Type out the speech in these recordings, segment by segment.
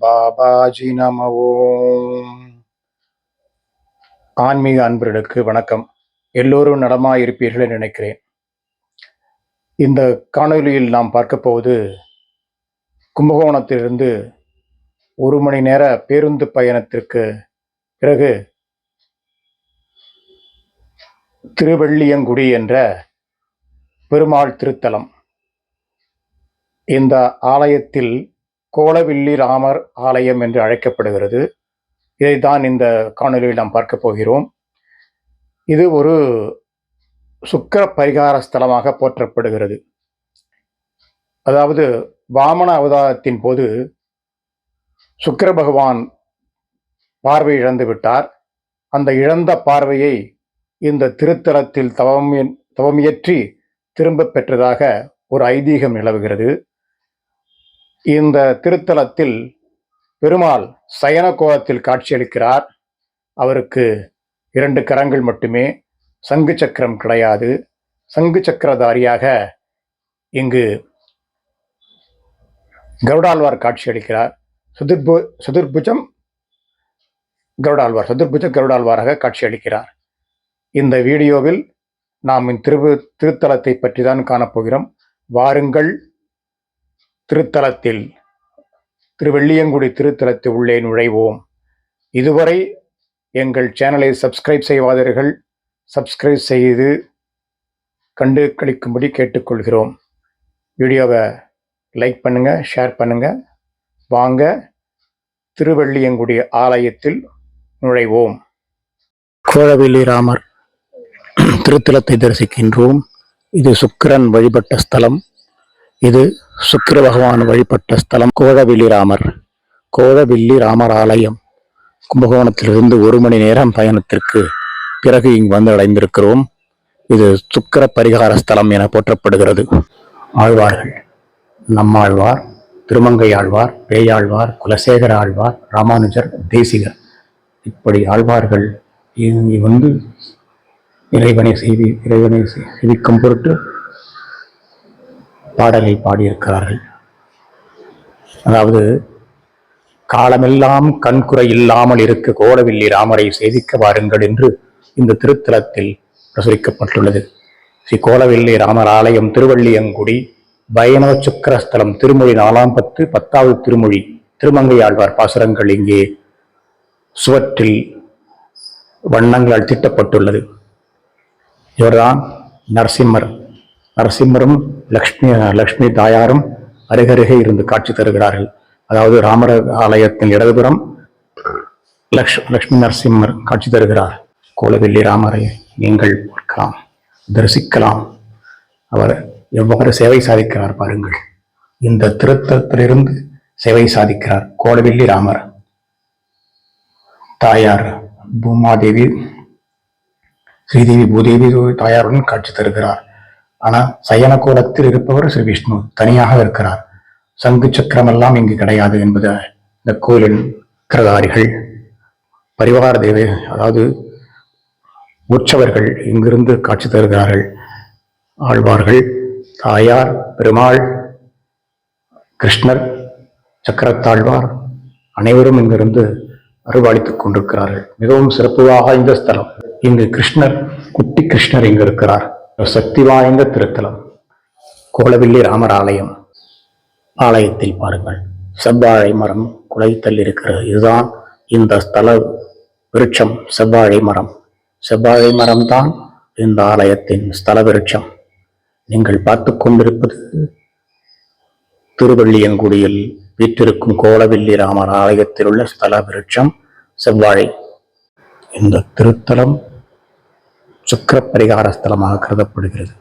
பாபாஜி நம. ஓம் ஆன்மீக அன்பர்களுக்கு வணக்கம். எல்லோரும் நடமா இருப்பீர்கள் என்று நினைக்கிறேன். இந்த காணொலியில் நாம் பார்க்க போவது கும்பகோணத்திலிருந்து ஒரு மணி நேர பேருந்து பயணத்திற்கு பிறகு திருவள்ளியங்குடி என்ற பெருமாள் திருத்தலம். இந்த ஆலயத்தில் கோலவில்லி ராமர் ஆலயம் என்று அழைக்கப்படுகிறது. இதைத்தான் இந்த காணொலியில் நாம் பார்க்க போகிறோம். இது ஒரு சுக்கர பரிகார ஸ்தலமாக போற்றப்படுகிறது. அதாவது வாமன அவதாரத்தின் போது சுக்கர பகவான் பார்வை இழந்து விட்டார். அந்த இழந்த பார்வையை இந்த திருத்தலத்தில் தவம் தவமியற்றி திரும்ப பெற்றதாக ஒரு ஐதீகம் நிலவுகிறது. இந்த திருத்தலத்தில் பெருமாள் சயன கோலத்தில் காட்சியளிக்கிறார். அவருக்கு இரண்டு கரங்கள் மட்டுமே சங்கு சக்கரம் கிடையாது. சங்கு சக்கரதாரியாக இங்கு கருடாழ்வார் காட்சியளிக்கிறார். சுதிர்பு சுதிர்புஜம் கருடாழ்வார் சதுர்புஜ கருடாழ்வாராக காட்சியளிக்கிறார். இந்த வீடியோவில் நாம் திரு திருத்தலத்தை பற்றி தான் காணப்போகிறோம். வாருங்கள் திருத்தலத்தில் திருவெள்ளியங்குடி திருத்தலத்தில் உள்ளே நுழைவோம். இதுவரை எங்கள் சேனலை சப்ஸ்கிரைப் செய்வாதீர்கள் சப்ஸ்கிரைப் செய்து கண்டு கழிக்கும்படி கேட்டுக்கொள்கிறோம். வீடியோவை லைக் பண்ணுங்கள் ஷேர் பண்ணுங்கள் வாங்க திருவள்ளியங்குடி ஆலயத்தில் நுழைவோம். கோழவெள்ளி ராமர் திருத்தலத்தை தரிசிக்கின்றோம். இது சுக்கிரன் வழிபட்ட ஸ்தலம். இது சுக்கிர பகவான் வழிபட்ட ஸ்தலம். கோழவில்லி ராமர். கோழவில்லி ராமர் ஆலயம் கும்பகோணத்திலிருந்து ஒரு மணி நேரம் பயணத்திற்கு பிறகு இங்கு வந்து அடைந்திருக்கிறோம். இது சுக்கிர பரிகார ஸ்தலம் என போற்றப்படுகிறது. ஆழ்வார்கள். நம்மாழ்வார் திருமங்கை ஆழ்வார் பேயாழ்வார் குலசேகர ஆழ்வார் ராமானுஜர் தேசிகர். இப்படி ஆழ்வார்கள் இங்கு வந்து இறைவனை செய்தி இறைவனை செய்விக்கும் பொருட்டு பாடலை பாடியிருக்கிறார்கள். அதாவது காலமெல்லாம் கண்குறை இல்லாமல் இருக்க கோலவில்லி ராமரை சேவிக்க வாருங்கள் என்று இந்த திருத்தலத்தில் பிரசுரிக்கப்பட்டுள்ளது. ஸ்ரீ கோலவில்லி ராமர் ஆலயம் திருவள்ளியங்குடி பயணவ சுக்கரஸ்தலம் திருமொழி நாலாம் பத்து பத்தாவது திருமொழி திருமங்கை ஆழ்வார் பாசுரங்கள் இங்கே சுவற்றில் வண்ணங்களால் திட்டப்பட்டுள்ளது. இவர்தான் நரசிம்மர். நரசிம்மரும் லக்ஷ்மி லக்ஷ்மி தாயாரும் அருகருகே இருந்து காட்சி தருகிறார்கள். அதாவது ராமர ஆலயத்தின் இடதுபுறம் லக்ஷ் லக்ஷ்மி நரசிம்மர் காட்சி தருகிறார். கோலவில்லி ராமரை நீங்கள் பார்க்கலாம் தரிசிக்கலாம். அவர் எவ்வாறு சேவை சாதிக்கிறார் பாருங்கள். இந்த திருத்தத்திலிருந்து சேவை சாதிக்கிறார் கோலவில்லி ராமர். தாயார் பூமாதேவி ஸ்ரீதேவி பூதேவி தாயாருடன் காட்சி தருகிறார். ஆனா சயன கோலத்தில் இருப்பவர் ஸ்ரீ விஷ்ணு. தனியாக இருக்கிறார். சங்கு சக்கரமெல்லாம் இங்கு கிடையாது என்பது இந்த கோயிலின் கிரகாரிகள். பரிவார தேவை அதாவது உற்சவர்கள் இங்கிருந்து காட்சி தருகிறார்கள். ஆழ்வார்கள் தாயார் பெருமாள் கிருஷ்ணர் சக்கரத்தாழ்வார் அனைவரும் இங்கிருந்து அருவாளித்துக் கொண்டிருக்கிறார்கள். மிகவும் சிறப்பு வாய்ந்த ஸ்தலம். இங்கு கிருஷ்ணர் குட்டி கிருஷ்ணர் இங்கு இருக்கிறார். சக்தி வாய்ந்த திருத்தலம். கோலவில்லி ராமர் ஆலயம் ஆலயத்தில் பாருங்கள். செவ்வாழை மரம் குலைத்தல் இருக்கிறது. இதுதான் இந்த ஸ்தல விருட்சம் செவ்வாழை மரம். செவ்வாழை மரம்தான் இந்த ஆலயத்தின் ஸ்தல விருட்சம். நீங்கள் பார்த்து கொண்டிருப்பது திருவள்ளியங்குடியில் வீற்றிருக்கும் கோலவில்லி ராமர் ஆலயத்தில் உள்ள ஸ்தல விருட்சம் செவ்வாழை. இந்த திருத்தலம் சுக்கர பரிகார ஸ்தலமாக கருதப்படுகிறது.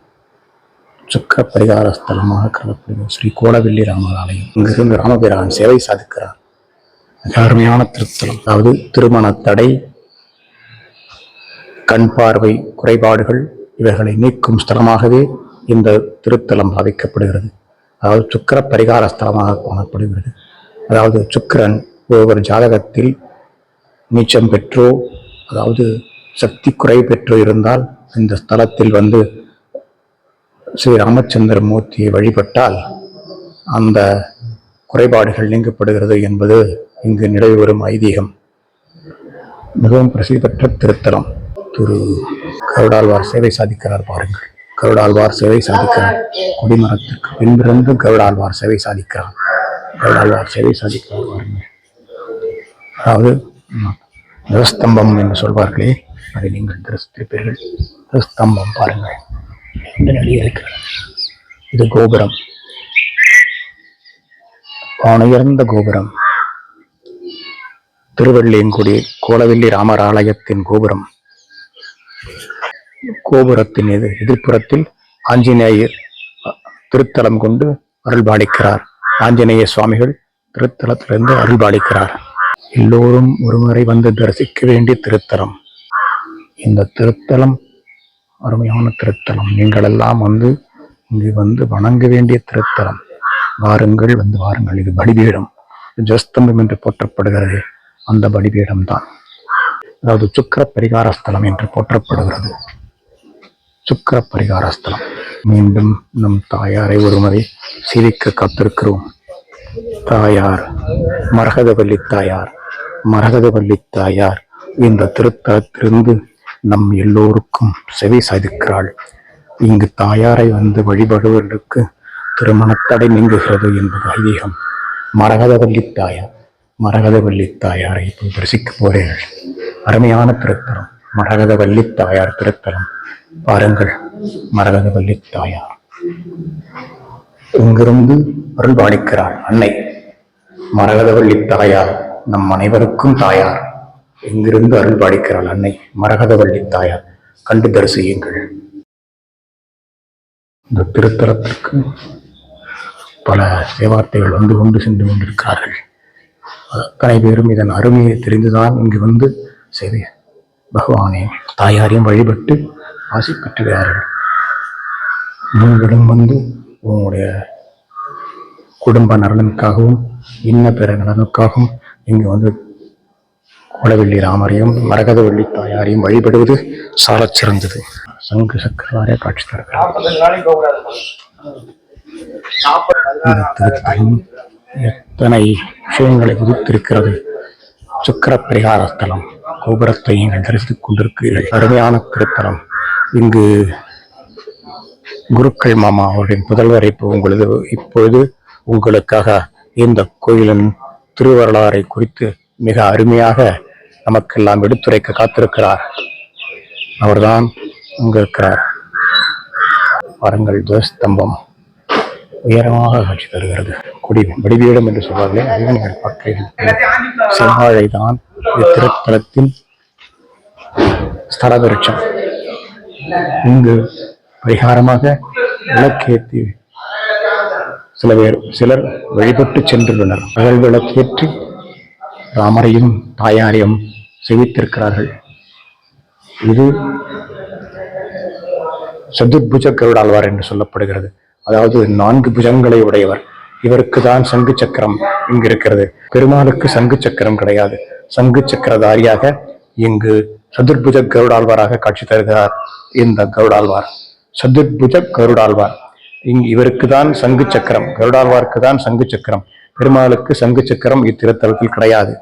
சுக்கர பரிகார ஸ்தலமாக கருதப்படுகிறது. ஸ்ரீ கோலவில்லி ராமர் ஆலயம் இங்கிருந்து ராமபிரான் சேவை சாதிக்கிறார். மிக அருமையான திருத்தலம். அதாவது திருமண தடை கண் பார்வை குறைபாடுகள் இவைகளை நீக்கும் ஸ்தலமாகவே இந்த திருத்தலம் பாதிக்கப்படுகிறது அதாவது சுக்கர பரிகார ஸ்தலமாக காணப்படுகிறது. அதாவது சுக்கரன் ஒருவர் ஜாதகத்தில் நீச்சம் பெற்றோ அதாவது சக்தி குறை பெற்று இருந்தால் இந்த ஸ்தலத்தில் வந்து ஸ்ரீ ராமச்சந்திர மூர்த்தியை வழிபட்டால் அந்த குறைபாடுகள் நீங்கப்படுகிறது என்பது இங்கு நிலவி வரும் ஐதீகம். மிகவும் பிரசித்தி பெற்ற திருத்தலம். திரு. கருடாழ்வார் சேவை சாதிக்கிறார் பாருங்கள். கருடாழ்வார் சேவை சாதிக்கிறார். கொடிமரத்திற்கு பின்பிருந்து கருடாழ்வார் சேவை சாதிக்கிறார். கருடாழ்வார் சேவை சாதிக்கிறார் பாருங்கள். அதாவது ம், என்று சொல்வார்களே. அதை நீங்கள் தரிசித்திருப்பீர்கள் ஸ்தம்பம் பாருங்கள். இந்த நிலையில் இருக்கிறது. இது கோபுரம். வானுயர்ந்த கோபுரம். திருவள்ளியங்குடி கோலவெள்ளி ராமர் ஆலயத்தின் கோபுரம். கோபுரத்தின் எதிர் எதிர்ப்புறத்தில் ஆஞ்சநேயர் திருத்தலம் கொண்டு அருள்பாலிக்கிறார். ஆஞ்சநேய சுவாமிகள் திருத்தலத்திலிருந்து அருள்பாலிக்கிறார். எல்லோரும் ஒருமுறை வந்து தரிசிக்க வேண்டிய திருத்தலம். இந்த திருத்தலம் அருமையான திருத்தலம். நீங்கள் எல்லாம் வந்து இங்கு வந்து வணங்க வேண்டிய திருத்தலம். வாருங்கள் வந்து வாருங்கள். இது பலிபீடம். ஜஸ்தம்பம் என்று போற்றப்படுகிறது. அந்த பலிபீடம் தான் அதாவது சுக்கர பரிகார ஸ்தலம் என்று போற்றப்படுகிறது. சுக்கர பரிகார ஸ்தலம் மீண்டும் நம் தாயாரை ஒருமுறை சிரிக்க காத்திருக்கிறோம். தாயார் மரகதவல்லி தாயார் மரகதவல்லி தாயார். இந்த திருத்தலத்திலிருந்து நம் எல்லோருக்கும் செவி சாதிக்கிறாள். இங்கு தாயாரை வந்து வழிபடுவதற்கு திருமணத்தடை நீங்குகிறது என்பது ஐதீகம். மரகதவல்லி தாயார் மரகதவல்லி தாயாரை இப்போ தரிசிக்க போகிறீர்கள் அருமையான திருத்தலம் மரகதவல்லி தாயார் திருத்தலம். பாருங்கள் மரகதவல்லி தாயார். இங்கிருந்து அருள் பாலிக்கிறாள் அன்னை. மரகதவள்ளி தாயார் நம் அனைவருக்கும் தாயார். இங்கிருந்து அருள் பாடிக்கிறாள் அன்னை மரகதவள்ளி தாயார். கண்டு தரிசியுங்கள். இந்த திருத்தலத்திற்கு பல சேவார்த்தைகள் வந்து கொண்டு சென்று கொண்டிருக்கிறார்கள். அத்தனை பேரும் இதன் அருமையை தெரிந்துதான் இங்கு வந்து சரி பகவானே தாயாரையும் வழிபட்டு ஆசி பெற்றுகிறார்கள். நீங்களும் வந்து உங்களுடைய குடும்ப நலனுக்காகவும் இன்ன பிற நலனுக்காகவும் இங்கு வந்து குளவெள்ளி ராமரையும் மரகதவள்ளி தாயாரையும் வழிபடுவது சாலச் சிறந்தது. சங்கு சக்கரவாரே காட்சி தருகிறார். எத்தனை விஷயங்களை உதித்திருக்கிறது? சுக்கர பரிகார ஸ்தலம் கோபுரத்தை நீங்கள் தரிசித்துக் கொண்டிருக்கிறீர்கள். அருமையான திருத்தலம். இங்கு குருக்கள் மாமா அவர்களின் புதல்வர் இப்போ உங்களது இப்பொழுது உங்களுக்காக இந்த கோயிலின் திருவரலாறை குறித்து மிக அருமையாக நமக்கெல்லாம் எடுத்துரைக்க காத்திருக்கிறார். அவர்தான் இங்கு இருக்கிறார் பாருங்கள் துவஸ்தம்பம். உயரமாக காட்சி தருகிறது. குடி வடிவீடம் என்று சொல்வார்களே அதையும் நீங்கள் பார்க்கிறீர்கள் செவ்வாழை தான் திருத்தலத்தின் ஸ்தல விருட்சம் இங்கு பரிகாரமாக விளக்கேற்றி சில பேர் சிலர் வழிபட்டு சென்றுள்ளனர். அகல் விளக்கேற்றி ராமரையும் தாயாரையும் செவித்திருக்கிறார்கள். இது சதுர்புஜ கருடாழ்வார் என்று சொல்லப்படுகிறது. அதாவது நான்கு புஜங்களை உடையவர். இவருக்கு தான் சங்கு சக்கரம் இங்கு இருக்கிறது பெருமாளுக்கு சங்கு சக்கரம் கிடையாது. சங்கு சக்கரதாரியாக இங்கு சதுர்புஜ கருடாழ்வாராக காட்சி தருகிறார் இந்த கருடாழ்வார். சதுர்புஜ கருடாழ்வார். இங்கு இவருக்கு தான் சங்கு சக்கரம். கருடாழ்வாருக்கு தான் சங்கு சக்கரம். பெருமாளுக்கு சங்கு சக்கரம் இத்திருத்தலத்தில் கிடையாது.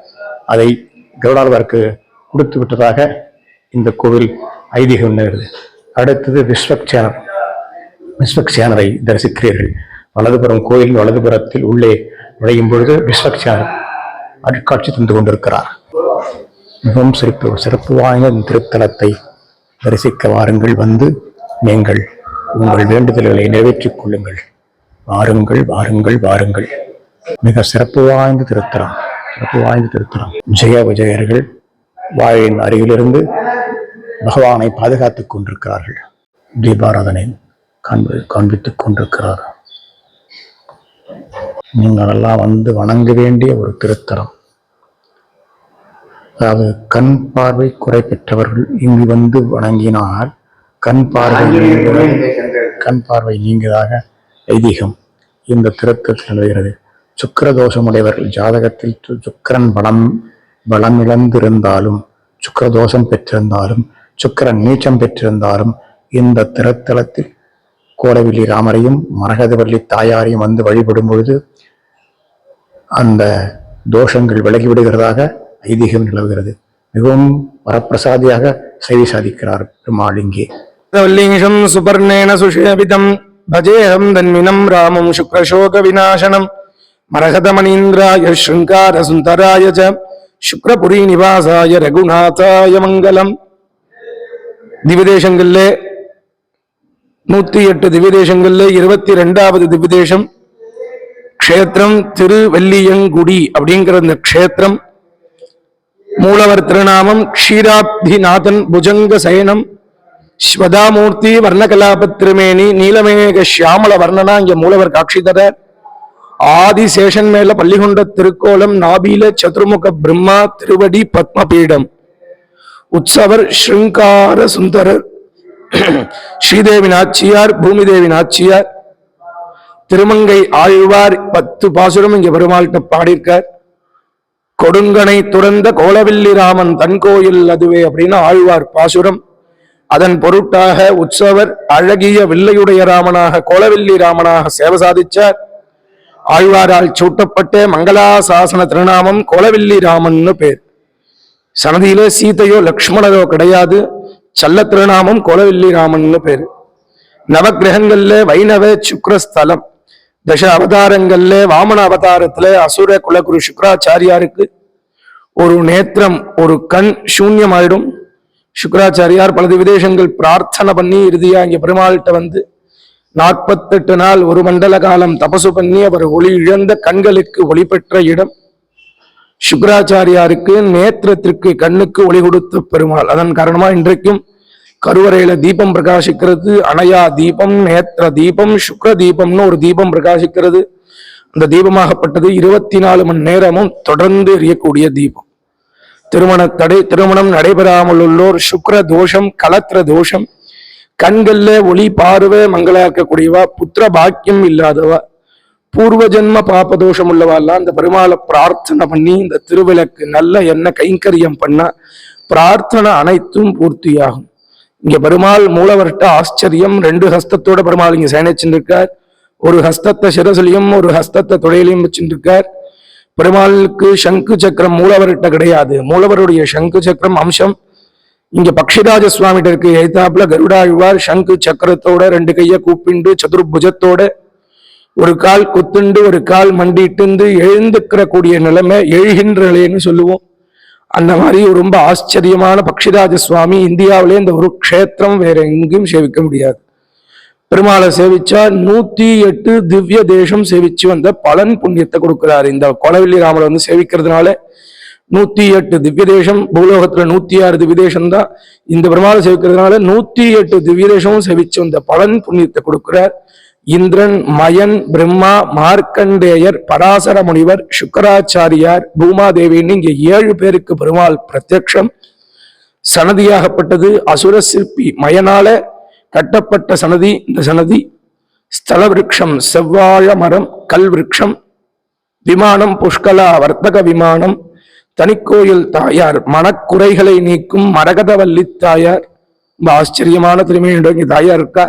அதை கருடாழ்வார்க்கு கொடுத்து விட்டதாக இந்த கோவில் ஐதீகம் நிகழ்கிறது அடுத்தது விஸ்வக்சேனர் விஸ்வக்சேனரை தரிசிக்கிறீர்கள். வலதுபுறம் கோயில் வலதுபுறத்தில் உள்ளே நுழையும் பொழுது விஸ்வக்சேனர் அருட்காட்சி தந்து கொண்டிருக்கிறார். மிகவும் சிறப்பு சிறப்பு வாய்ந்த திருத்தலத்தை தரிசிக்க வாருங்கள். வந்து நீங்கள் உங்கள் வேண்டுதல்களை நிறைவேற்றிக் கொள்ளுங்கள். வாருங்கள் வாருங்கள் வாருங்கள். மிக சிறப்பு வாய்ந்த திருத்தலம். சிறப்பு வாய்ந்த திருத்தலம். ஜெய விஜயர்கள் வாழின் அருகிலிருந்து பகவானை பாதுகாத்துக் கொண்டிருக்கிறார்கள். தீபாராதனை காண்பி காண்பித்துக் கொண்டிருக்கிறார். நீங்கள் எல்லாம் வந்து வணங்க வேண்டிய ஒரு திருத்தலம். அதாவது கண் பார்வை குறை பெற்றவர்கள் இங்கு வந்து வணங்கினால் கண் பார்வை கண் பார்வை நீங்கியதாக ஐதீகம் இந்த திருத்தத்தில் நிகழ்கிறது சுக்கர தோஷமுடையவர்கள் ஜாதகத்தில் சுக்கரன் பலம் பலம் இழந்திருந்தாலும் சுக்கர தோஷம் பெற்றிருந்தாலும் சுக்கரன் நீச்சம் பெற்றிருந்தாலும் இந்த திருத்தலத்தில் கோடவில்லி ராமரையும் மரகதவள்ளி தாயாரையும் வந்து வழிபடும் பொழுது அந்த தோஷங்கள் விலகிவிடுகிறதாக ஐதீகம் நிலவுகிறது. மிகவும் வரப்பிரசாதியாக செய்தி சாதிக்கிறார் பெருமாள் இங்கே. சுபர்ணேன சுஷேபிதம் பஜேஹம் தன்மினம் ராமம் சுக்ரசோக விநாசனம் மரகதமணீந்திராய ஸ்ருங்கார சுந்தராய ச சுக்ரபுரி நிவாசாய ரகுநாதாய மங்கலம் திவ்யதேசங்கள்ல நூத்தி எட்டு திவ்யதேசங்கள்ல இருபத்தி ரெண்டாவது திவ்யதேசம். க்ஷேத்திரம் திருவல்லியங்குடி அப்படிங்கிற இந்த க்ஷேத்திரம். மூலவர் திருநாமம் க்ஷீராப்திநாதன் புஜங்க சயனம். ஸ்வதாமூர்த்தி வர்ணகலாப திருமேனி நீலமேக சியாமல வர்ணனா இங்க மூலவர் காட்சி தரார் ஆதிசேஷன் மேல பள்ளிகொண்ட திருக்கோலம் நாபில சதுர்முக பிரம்மா திருவடி பத்மபீடம். உற்சவர் ஸ்ருங்கார சுந்தரர் ஸ்ரீதேவி நாச்சியார் பூமிதேவி நாச்சியார் திருமங்கை ஆழ்வார் பத்து பாசுரம் இங்க பெருமாள்கிட்ட பாடியிருக்கார். கொடுங்கனை துறந்த கோலவில்லி ராமன் தன் கோயில் அதுவே அப்படின்னு ஆழ்வார் பாசுரம். அதன் பொருட்டாக உற்சவர் அழகிய வில்லையுடைய ராமனாக கோலவில்லி ராமனாக சேவை சாதிச்சார். ஆழ்வாரால் சூட்டப்பட்ட மங்களாசாசன திருநாமம் கோலவில்லி ராமன்னு பேர். சனதியில சீதையோ லக்ஷ்மணரோ கிடையாது. சல்ல திருநாமம் கோலவில்லி ராமன்னு பேர். நவக்கிரகங்கள்ல வைணவ சுக்ரஸ்தலம். தச அவதாரங்கள்ல வாமன அவதாரத்துல அசுர குலகுரு சுக்கராச்சாரியாருக்கு ஒரு நேத்திரம் ஒரு கண் சூன்யமாயிடும். சுக்ராச்சாரியார் பலது விதேசங்கள் பிரார்த்தனை பண்ணி இறுதியா இங்க பெருமாள்கிட்ட வந்து நாற்பத்தெட்டு நாள் ஒரு மண்டல காலம் தபசு பண்ணி அவர் ஒளி இழந்த கண்களுக்கு ஒளி பெற்ற இடம். சுக்ராச்சாரியாருக்கு நேத்திரத்திற்கு கண்ணுக்கு ஒளி கொடுத்த பெருமாள். அதன் காரணமா இன்றைக்கும் கருவறையில தீபம் பிரகாசிக்கிறது. அணையா தீபம் நேத்திர தீபம் சுக்ர தீபம்னு ஒரு தீபம் பிரகாசிக்கிறது. அந்த தீபமாகப்பட்டது இருபத்தி நாலு மணி நேரமும் தொடர்ந்து எரியக்கூடிய தீபம். திருமண தடை திருமணம் நடைபெறாமல் உள்ளோர் சுக்ர தோஷம் கலத்திர தோஷம் கண்கள்ல ஒளி பார்வை மங்களாக்கக்கூடியவா புத்திர பாக்கியம் இல்லாதவா? பூர்வ ஜென்ம பாப தோஷம் உள்ளவாள்லாம் இந்த பெருமாளை பிரார்த்தனை பண்ணி இந்த திருவிளக்கு நல்ல எண்ணெய் கைங்கரியம் பண்ணா பிரார்த்தனை அனைத்தும் பூர்த்தியாகும். இங்க பெருமாள் மூலவர்கிட்ட ஆச்சரியம். ரெண்டு ஹஸ்தத்தோட பெருமாள் இங்க சேனிச்சுருக்கார் ஒரு ஹஸ்தத்தை சிரசிலையும் ஒரு ஹஸ்தத்தை தொடையிலையும் வச்சுருக்கார் பெருமாளுக்கு சங்கு சக்கரம் மூலவர்கிட்ட கிடையாது. மூலவருடைய சங்கு சக்கரம் அம்சம் இங்க பக்ஷிராஜ சுவாமிகிட்ட இருக்கு. எழுத்தாப்புல கருடாழ்வார் சங்கு சக்கரத்தோட ரெண்டு கைய கூப்பிண்டு சதுர்புஜத்தோட ஒரு கால் குத்துண்டு ஒரு கால் மண்டிட்டு எழுந்துக்கிற கூடிய நிலைமை எழுகின்ற நிலைன்னு சொல்லுவோம். அந்த மாதிரி ரொம்ப ஆச்சரியமான பக்ஷிராஜ சுவாமி இந்தியாவிலே இந்த ஒரு க்ஷேத்திரம் வேற எங்கேயும் சேவிக்க முடியாது. பெருமாளை சேவிச்சா நூத்தி எட்டு திவ்ய தேசம் சேவிச்சு வந்த பலன் புண்ணியத்தை கொடுக்கிறார். இந்த கொலவெள்ளி ராமரை வந்து சேவிக்கிறதுனால நூத்தி எட்டு திவ்ய தேசம் பூலோகத்துல நூத்தி ஆறு திவ்ய தான். இந்த பிரமாதம் சேவிக்கிறதுனால நூத்தி எட்டு திவ்ய தேசமும் சேவிச்சு வந்த பலன் புண்ணியத்தை கொடுக்கிறார். இந்திரன் மயன் பிரம்மா மார்க்கண்டேயர் பராசர முனிவர் சுக்கராச்சாரியார் பூமாதேவின்னு இங்க ஏழு பேருக்கு பெருமாள் பிரத்யக்ஷம். சனதியாகப்பட்டது அசுர சிற்பி மயனால கட்டப்பட்ட சனதி இந்த சனதி ஸ்தல விரக்ஷம் செவ்வாழ மரம் கல் விரக்ஷம் விமானம் புஷ்கலா வர்த்தக விமானம் தனிக்கோயில் தாயார் மனக்குறைகளை நீக்கும் மரகதவல்லி தாயார் ரொம்ப ஆச்சரியமான திருமையுடன் இங்க தாயார் இருக்கா?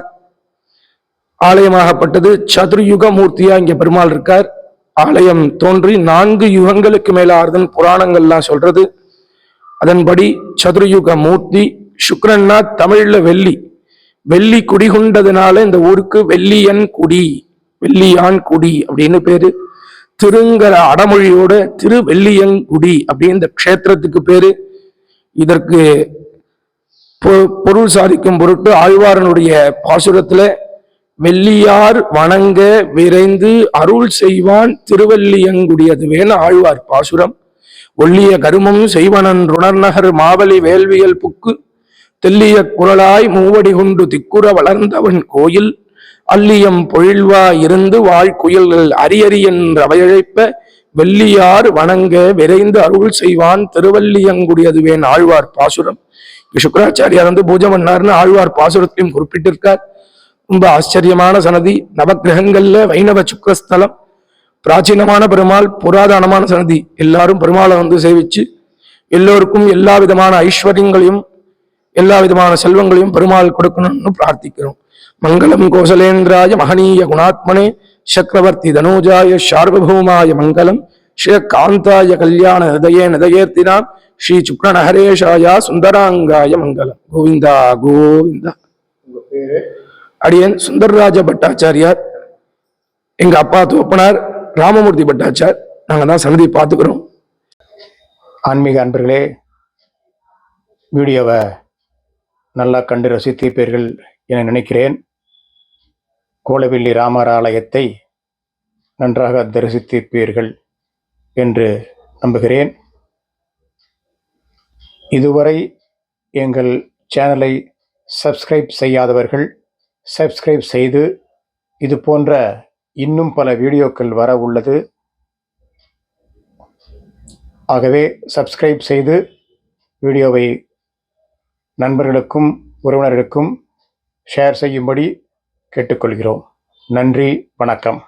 ஆலயமாகப்பட்டது சதுர்யுக மூர்த்தியா இங்க பெருமாள் இருக்கார். ஆலயம் தோன்றி நான்கு யுகங்களுக்கு மேல ஆறுதன் புராணங்கள்லாம் சொல்றது. அதன்படி சதுர்யுக மூர்த்தி சுக்ரன்னா தமிழ்ல வெள்ளி. வெள்ளி குடிகொண்டதுனால இந்த ஊருக்கு வெள்ளியன் குடி வெள்ளியான் குடி அப்படின்னு பேரு. திருங்கிற அடமொழியோட திரு வெள்ளியங்குடி அப்படின்னு இந்த க்ஷேத்திரத்துக்கு பேரு. இதற்கு பொ- பொருள் சாதிக்கும் பொருட்டு ஆழ்வாரனுடைய பாசுரத்துல வெள்ளியார் வணங்க விரைந்து அருள் செய்வான் திருவல்லியங்குடியது வேண ஆழ்வார் பாசுரம். ஒள்ளிய கருமம் செய்வனன் ருணர்நகர் மாவலி வேள்வியல் புக்கு தெல்லிய குரலாய் மூவடி கொண்டு திக்குற வளர்ந்தவன் கோயில் அல்லியம் பொழில்வா இருந்து வாழ்குயல்கள் அரியறி என்று அவையழைப்ப வெள்ளியார் வணங்க விரைந்து அருள் செய்வான் திருவல்லியங்குடியதுவேன் ஆழ்வார் பாசுரம். இங்க சுக்கராச்சாரியார் வந்து பூஜை பண்ணார்னு ஆழ்வார் பாசுரத்தையும் குறிப்பிட்டிருக்கார். ரொம்ப ஆச்சரியமான சனதி நவக்கிரகங்கள்ல வைணவ சுக்கரஸ்தலம். பிராச்சீனமான பெருமாள் புராதனமான சனதி எல்லாரும் பெருமாளை வந்து சேவிச்சு எல்லோருக்கும் எல்லா விதமான ஐஸ்வர்யங்களையும் எல்லா விதமான செல்வங்களையும் பெருமாள் கொடுக்கணும்னு பிரார்த்திக்கிறோம். மங்களம் கோசலேந்திராய மகனீய குணாத்மனே சக்கரவர்த்தி தனோஜாய சார்வபௌமாய மங்களம் ஸ்ரீ காந்தாய கல்யாண ஹதயே நிதயேர்த்தினாம் ஸ்ரீ சுக்ரநகரேஷாயா சுந்தராங்காய மங்கலம் கோவிந்தா கோவிந்தா அடியன் சுந்தர்ராஜ பட்டாச்சாரியார் எங்க அப்பா தோப்பனார் ராமமூர்த்தி பட்டாச்சார் நாங்கள் தான் சன்னதி பார்த்துக்கிறோம் ஆன்மீக அன்பர்களே வீடியோவை நல்லா கண்டு ரசித்திருப்பீர்கள் என நினைக்கிறேன். கோலவில்லி ராமர் ஆலயத்தை நன்றாக தரிசித்திருப்பீர்கள் என்று நம்புகிறேன். இதுவரை எங்கள் சேனலை சப்ஸ்கிரைப் செய்யாதவர்கள் சப்ஸ்கிரைப் செய்து இது போன்ற இன்னும் பல வீடியோக்கள் வர உள்ளது. ஆகவே சப்ஸ்கிரைப் செய்து வீடியோவை நண்பர்களுக்கும் உறவினர்களுக்கும் ஷேர் செய்யும்படி கேட்டுக்கொள்கிறோம். நன்றி வணக்கம்.